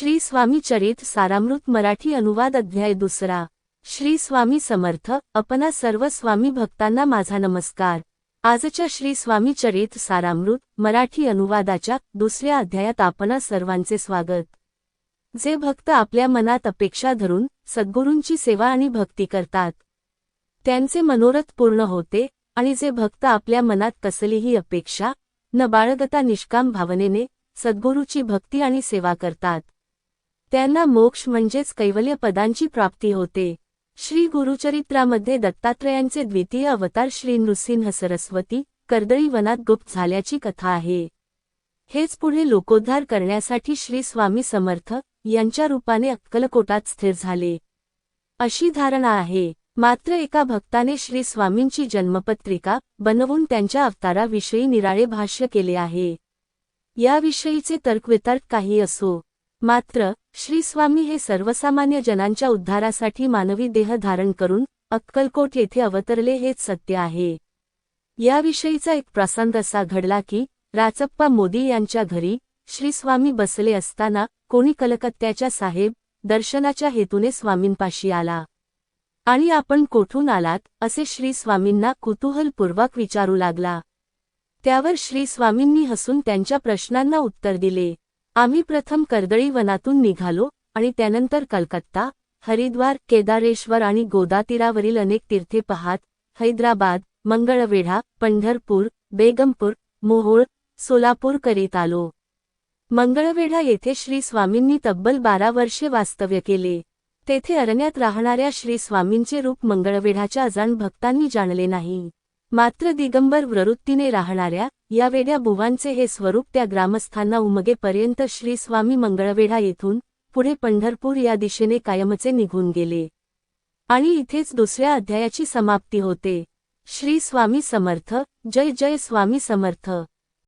श्री स्वामी चरित सारामृत मराठी अनुवाद अध्याय दुसरा. श्री स्वामी समर्थ अपना सर्व स्वामी भक्तांना माझा नमस्कार. आजच्या श्री स्वामी चरित सारामृत मराठी अनुवादाच्या दुसऱ्या अध्यायात आपणा सर्वांचे स्वागत. जे भक्त आपल्या मनात अपेक्षा धरून सद्गुरूंची सेवा आणि भक्ती करतात त्यांचे मनोरथ पूर्ण होते आणि जे भक्त आपल्या मनात कसलीही अपेक्षा न बाळगता निष्काम भावनेने सद्गुरूची भक्ती आणि सेवा करतात. त्यांना मोक्ष म्हणजेच कैवल्य पदांची प्राप्ती होते. श्री गुरुचरित्रामध्ये दत्तात्रयांचे द्वितीय अवतार श्री नृसिंह सरस्वती कर्दळी वनात गुप्त झाल्याची कथा आहे. हेच पुढे लोकोद्धार करण्यासाठी श्री स्वामी समर्थ यांच्या रूपाने अक्कलकोटात स्थिर झाले. अशी धारणा आहे. मात्र एका भक्ताने श्री स्वामींची जन्मपत्रिका बनवून त्यांच्या अवताराविषयी निराळे भाष्य केले आहे. याविषयीचे तर्कवितर्क काही असो. मात्र श्रीस्वामी हे सर्वसामान्य जनांच्या उद्धारासाठी मानवी देह धारण करून अक्कलकोट येथे अवतरले हेच सत्य आहे. याविषयीचा एक प्रसंग असा घडला की राचप्पा मोदी यांच्या घरी श्रीस्वामी बसले असताना कोणी कलकत्त्याच्या साहेब दर्शनाच्या हेतूने स्वामींपाशी आला. आणि आपण कोठून आलात? असे श्री स्वामींना कुतूहलपूर्वक विचारू लागला. त्यावर श्री स्वामींनी हसून त्यांच्या प्रश्नांना उत्तर दिले. आम्ही प्रथम कर्दळी वनातून निघालो आणि त्यानंतर कलकत्ता हरिद्वार केदारेश्वर आणि गोदातीरावरील अनेक तीर्थे पाहात हैदराबाद मंगळवेढा पंढरपूर बेगमपूर मोहोळ सोलापूर करीत आलो. मंगळवेढा येथे श्री स्वामींनी तब्बल बारा वर्षे वास्तव्य केले. तेथे अरण्यात राहणाऱ्या श्री स्वामींचे रूप मंगळवेढाच्या अजाण भक्तांनी जाणले नाही. मात्र दिगंबर वृत्तीने राहणाऱ्या या वेड्या बुवांचे हे स्वरूप त्या ग्रामस्थांना उमगेपर्यंत श्री स्वामी मंगळवेढा येथून पुढे पंढरपूर या दिशेने कायमचे निघून गेले. आणि इथेच दुसऱ्या अध्यायाची समाप्ती होते. श्री स्वामी समर्थ. जय जय स्वामी समर्थ.